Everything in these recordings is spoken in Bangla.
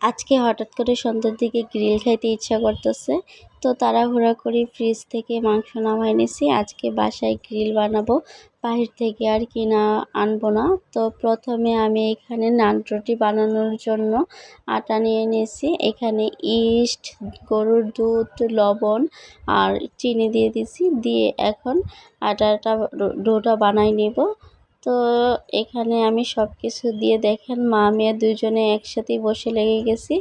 আজকে হঠাৎ করে সন্ধ্যার দিকে গ্রিল খাইতে ইচ্ছা করতেছে, তো তাড়াহুড়া করে ফ্রিজ থেকে মাংস নামাই নিছি। আজকে বাসায় গ্রিল বানাবো, বাহির থেকে আর কিনা আনব না। তো প্রথমে আমি এখানে নান রুটি বানানোর জন্য আটা নিয়ে নিয়েছি এখানে ইস্ট, গরুর দুধ, লবণ আর চিনি দিয়ে দিছি। দিয়ে এখন আটাটা ডোটা বানাই নেব। তো এখানে আমি সব কিছু দিয়ে দেখেন, মা, মেয়ে দুজনে একসাথেই বসে লেগে গেছি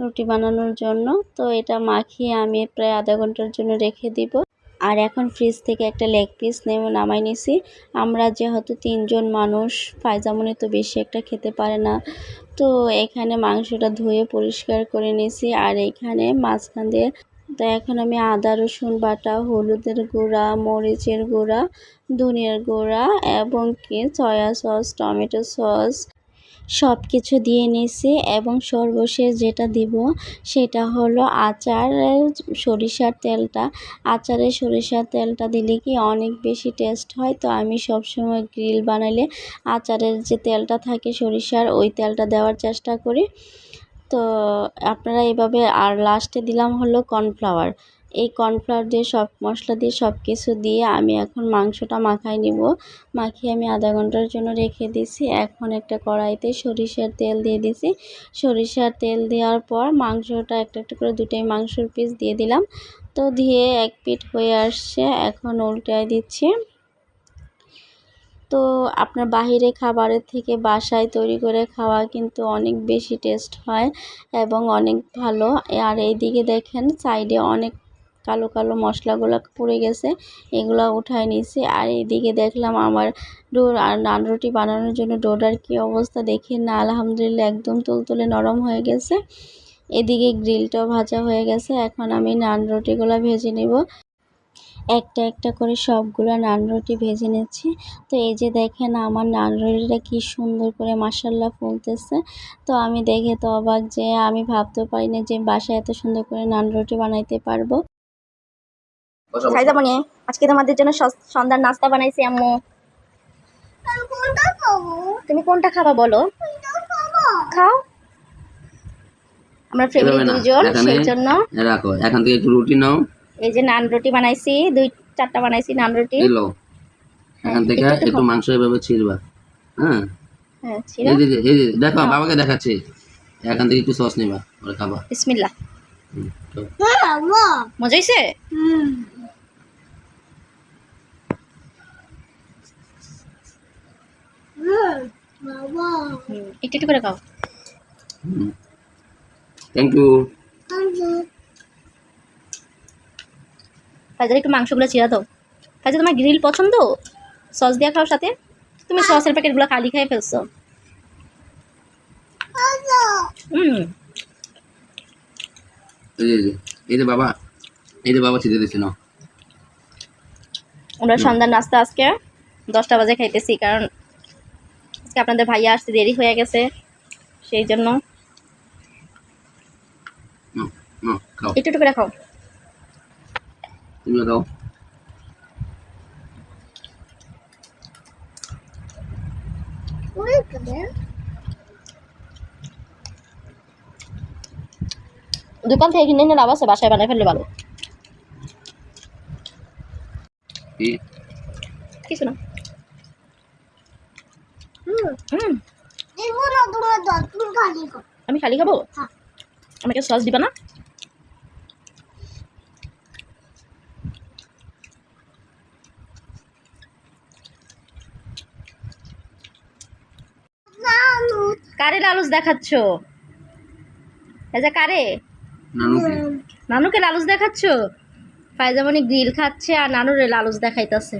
রুটি বানানোর জন্য। তো এটা মাখিয়ে আমি প্রায় আধা ঘণ্টার জন্য রেখে দিব। আর এখন ফ্রিজ থেকে একটা লেগ পিস নেমে নামাই নিছি। আমরা যেহেতু তিনজন মানুষ ফায়জামনি তো বেশি একটা খেতে পারে না। তো এখানে মাংসটা ধুয়ে পরিষ্কার করে নিছি। আর এখানে মাঝখান দিয়ে তো এখন আমি আদা, রসুন বাটা, হলুদের গুঁড়া, মরিচের গুঁড়া, ধনিয়ার গুঁড়া এবং কি সয়া সস টমেটো সস সব কিছু দিয়ে নিছি এবং সর্বশেষ যেটা দিব সেটা হলো আচারের সরিষার তেলটা। আচারের সরিষার তেলটা দিলে কি অনেক বেশি টেস্ট হয়। তো আমি সবসময় গ্রিল বানাইলে আচারের যে তেলটা থাকে সরিষার, ওই তেলটা দেওয়ার চেষ্টা করি। তো আপনারা এভাবে আর লাস্টে দিলাম হলো কর্নফ্লাওয়ার এই কর্নফ্লাওয়ার দিয়ে সব মশলা দিয়ে সব কিছু দিয়ে আমি এখন মাংসটা মাখাই নিব। মাখিয়ে আমি আধা ঘণ্টার জন্য রেখে দিছি। এখন একটা কড়াইতে সরিষার তেল দিয়ে দিছি। সরিষার তেল দেওয়ার পর মাংসটা একটা একটা করে দুটাই মাংসর পিস দিয়ে দিলাম। তো দিয়ে এক পিঠ হয়ে আসছে। এখন উল্টায় দিচ্ছি। তো আপনার বাহিরে খাবারের থেকে বাসায় তৈরি করে খাওয়া কিন্তু অনেক বেশি টেস্ট হয় এবং অনেক ভালো। আর এইদিকে দেখেন সাইডে অনেক কালো কালো মশলাগুলো পুড়ে গেছে, এগুলো উঠায় নিছি। আর এইদিকে দেখলাম আমার ডোর আর নান রুটি বানানোর জন্য ডোটার কী অবস্থা দেখে না, আলহামদুলিল্লাহ একদম তুলতুলে নরম হয়ে গেছে। এদিকে গ্রিলটাও ভাজা হয়ে গেছে, এখন আমি নান রুটিগুলো ভেজে নেব। একটা একটা করে সবগুলো নান রুটি ভেজে নিচ্ছি। তো এই যে দেখেন আমার নান রুটিটা কি সুন্দর করে মাসাল্লাহ ফুলতেছে। তো আমি দেখে তো অবাক যে আমি ভাবতেও পারি না যে বাসায় এত সুন্দর করে নান রুটি বানাইতে পারব। আজকে তোমাদের জন্য স- সন্ধ্যার নাস্তা বানাইছি আম্মু। তুমি কোনটা খাবা বলো? খাও। আমরা ফ্যামিলি দুজন সেই জন্য। রাখো এখান থেকে একটু রুটি নাও। এই যে নান রুটি বানাইছি দুই চারটা বানাইছি নান রুটি। এলো এখান থেকে একটু মাংস এভাবে ছিড়বা হ্যাঁ? হ্যাঁ এই যে এই যে দেখো বাবাকে দেখাচ্ছি। এখান থেকে একটু সস নিবা ওরা খাবা। বিসমিল্লাহ। মজা হয়েছে একটু একটু করে খাও। থ্যাংক ইউ ফাইজার একটু মাংসগুলো চিরা দাও। ফাইজা তোমার গ্রিল পছন্দ? সস দিয়ে খাও সাথে? তুমি সসের প্যাকেটগুলো খালি খেয়ে ফেলছো। হুম। এই যে এই যে, এই যে বাবা এই যে বাবা ছিঁড়ে দিচ্ছে না আমরা সন্ধ্যার নাস্তা আজকে দশটা বাজে খাইতেছি কারণ আজকে আপনাদের ভাইয়া আসতে দেরি হয়ে গেছে সেই জন্য। একটু একটু করে খাও। তুমিও খাও দোকান থেকে কিনে এনে লাভ আছে বাসায় বানাই ফেললে ভালো। কিছু না। আমি খালি খাব? আমাকে সস দিবা না? কারে লালুস দেখাচ্ছ? যে কারে? নানুকে। নানুকে লালুস দেখাচ্ছ? ফায়জামনি গ্রিল খাচ্ছে আর নানুরে লালুস দেখাইতেছে।